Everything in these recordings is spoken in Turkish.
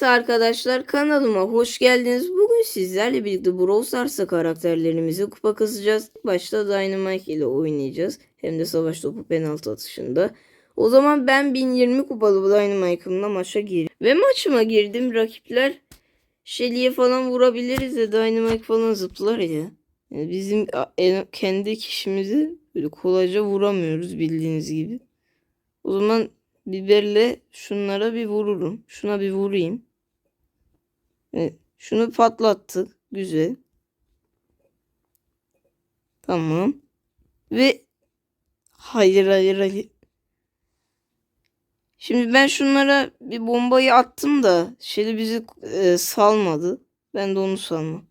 Evet arkadaşlar kanalıma hoş geldiniz. Bugün sizlerle birlikte Brawl Stars'ta karakterlerimizi kupa kasacağız. Başta Dynamite ile oynayacağız. Hem de savaş topu penaltı atışında. O zaman ben 1020 kupalı Dynamite'ımla maça girdim. Ve maçıma girdim. Rakipler Shelly'e falan vurabiliriz de Dynamite falan zıplar ya. Yani bizim kendi kişimizi böyle kolayca vuramıyoruz bildiğiniz gibi. O zaman biberle şunlara bir vururum. Şuna bir vurayım. Şunu patlattık. Güzel. Tamam. Ve hayır hayır hayır. Şimdi ben şunlara bir bombayı attım da şeyi bizi e, salmadı. Ben de onu salmam.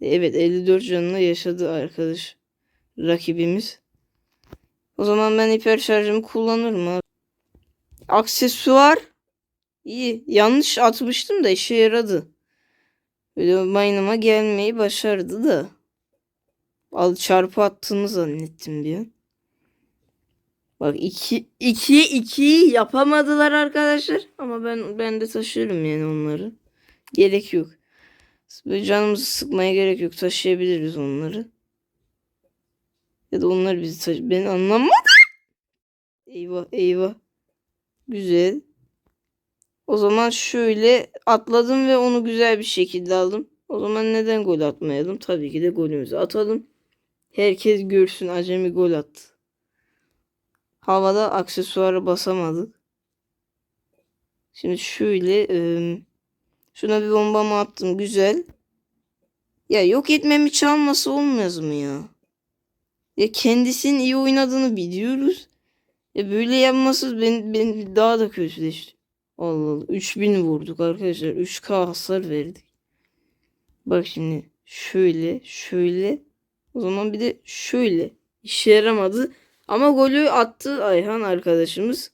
Evet 54 canına yaşadı arkadaş rakibimiz. O zaman ben hiper şarjımı kullanırım abi. Aksesuar iyi. Yanlış atmıştım da işe yaradı. Böyle maynama gelmeyi başardı da. Al çarpı attığını zannettim bir an. Bak 2 2 2 yapamadılar arkadaşlar ama ben ben de taşıyorum yani onları. Gerek yok. Böyle canımızı sıkmaya gerek yok. Taşıyabiliriz onları. Ya da onlar bizi taşı... Ben anlamadım. Eyvah eyvah. Güzel. O zaman şöyle atladım ve onu güzel bir şekilde aldım. O zaman neden gol atmayalım? Tabii ki de golümüzü atalım. Herkes görsün acemi gol attı. Havada aksesuarı basamadık. Şimdi şöyle şuna bir bombamı attım. Güzel. Ya yok etmemi çalması olmaz mı ya? Ya kendisinin iyi oynadığını biliyoruz. Ya böyle yapması beni, beni daha da kötüleşti. Allah Allah. 3000 vurduk arkadaşlar. 3K hasar verdik. Bak şimdi şöyle şöyle. O zaman bir de şöyle. İşe yaramadı. Ama golü attı Ayhan arkadaşımız.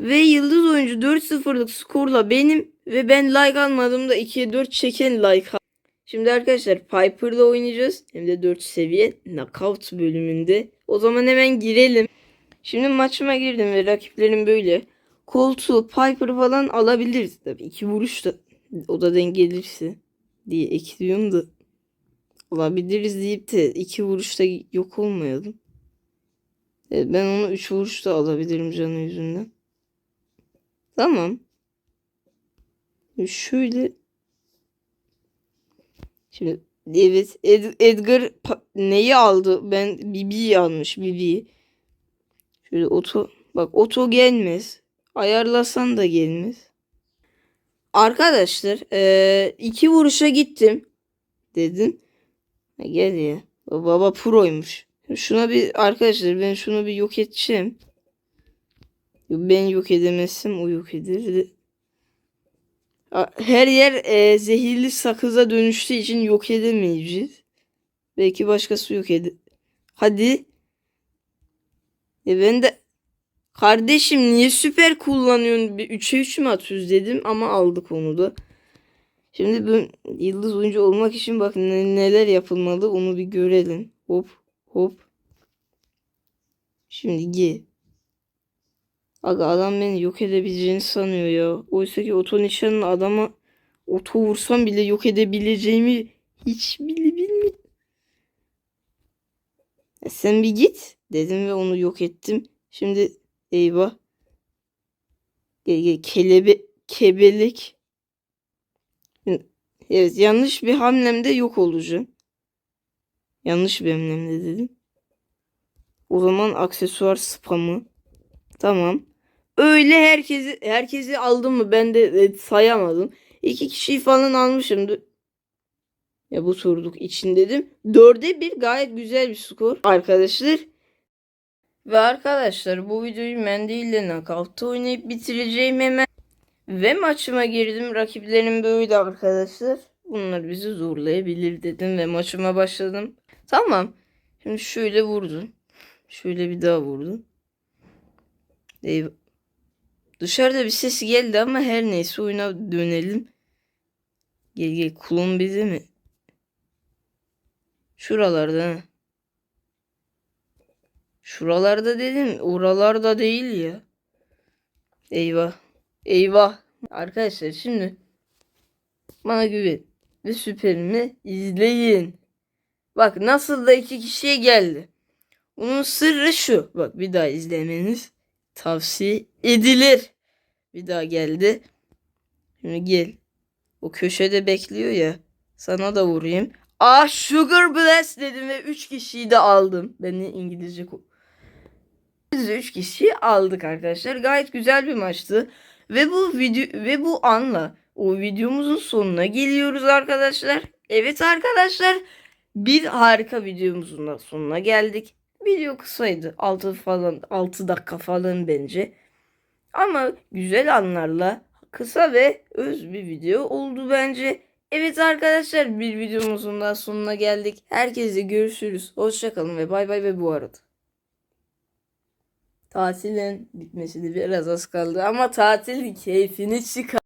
Ve yıldız oyuncu 4-0'lık skorla benim ve ben like almadığımda 2'ye 4 çeken like al- Şimdi arkadaşlar Piper'la oynayacağız. Hem de 4 seviye knockout bölümünde. O zaman hemen girelim. Şimdi maçıma girdim ve rakiplerim böyle. Koltuğu, Piper falan alabiliriz tabii. iki vuruş da o da denk gelirse diye ekliyorum da alabiliriz deyip de iki vuruşta yok olmayalım. Evet, ben onu üç vuruşta alabilirim canı yüzünden. Tamam. Şöyle Şimdi evet Ed- Edgar neyi aldı? Ben Bibi'yi almış Bibi'yi. Şöyle oto bak oto gelmez. Ayarlasan da gelmez. Arkadaşlar eee, iki vuruşa gittim dedim. Gel ya. Baba proymuş. Şuna bir arkadaşlar ben şunu bir yok edeceğim. Ben yok edemezsem o yok eder. Her yer eee, zehirli sakıza dönüştüğü için yok edemeyeceğiz. Belki başkası yok eder. Hadi. E ben de Kardeşim niye süper kullanıyorsun? Bir 3'e 3 mü atıyoruz dedim ama aldık onu da. Şimdi bu yıldız oyuncu olmak için bak ne- neler yapılmalı onu bir görelim. Hop hop. Şimdi G. Aga adam beni yok edebileceğini sanıyor ya. Oysa ki oto nişanlı adama oto vursam bile yok edebileceğimi hiç bile bilmiyorum. E sen bir git dedim ve onu yok ettim. Şimdi eyvah. Gel kelebe kebelek. Evet yanlış bir hamlemde yok olacağım. Yanlış bir hamlemde dedim. O zaman aksesuar spamı. Tamam. Öyle herkesi herkesi aldım mı ben de e, sayamadım. İki kişiyi falan almışımdı. Ya bu sorduk için dedim. Dörde bir gayet güzel bir skor arkadaşlar. Ve arkadaşlar bu videoyu mendille knockout'ta oynayıp bitireceğim hemen. Ve maçıma girdim. Rakiplerim böyle arkadaşlar. Bunlar bizi zorlayabilir dedim ve maçıma başladım. Tamam. Şimdi şöyle vurdum. Şöyle bir daha vurdum. Eyvah. Dışarıda bir ses geldi ama her neyse oyuna dönelim. Gel gel kulun bizi mi? Şuralarda. Şuralarda dedim. Oralarda değil ya. Eyvah. Eyvah. Arkadaşlar şimdi Bana güven. Ve süperimi izleyin. Bak nasıl da iki kişiye geldi. Bunun sırrı şu. Bak bir daha izlemeniz tavsiye edilir. Bir daha geldi. Şimdi gel. O köşede bekliyor ya. Sana da vurayım. Ah Sugar Blast dedim ve 3 kişiyi de aldım. Ben de İngilizce Biz de 3 kişiyi aldık arkadaşlar. Gayet güzel bir maçtı. Ve bu video ve bu anla o videomuzun sonuna geliyoruz arkadaşlar. Evet arkadaşlar bir harika videomuzun da sonuna geldik. Video kısaydı. 6 falan 6 dakika falan bence. Ama güzel anlarla kısa ve öz bir video oldu bence. Evet arkadaşlar bir videomuzun daha sonuna geldik. Herkese görüşürüz. Hoşçakalın ve bay bay ve bu arada. Tatilin bitmesi de biraz az kaldı ama tatil keyfini çıkar.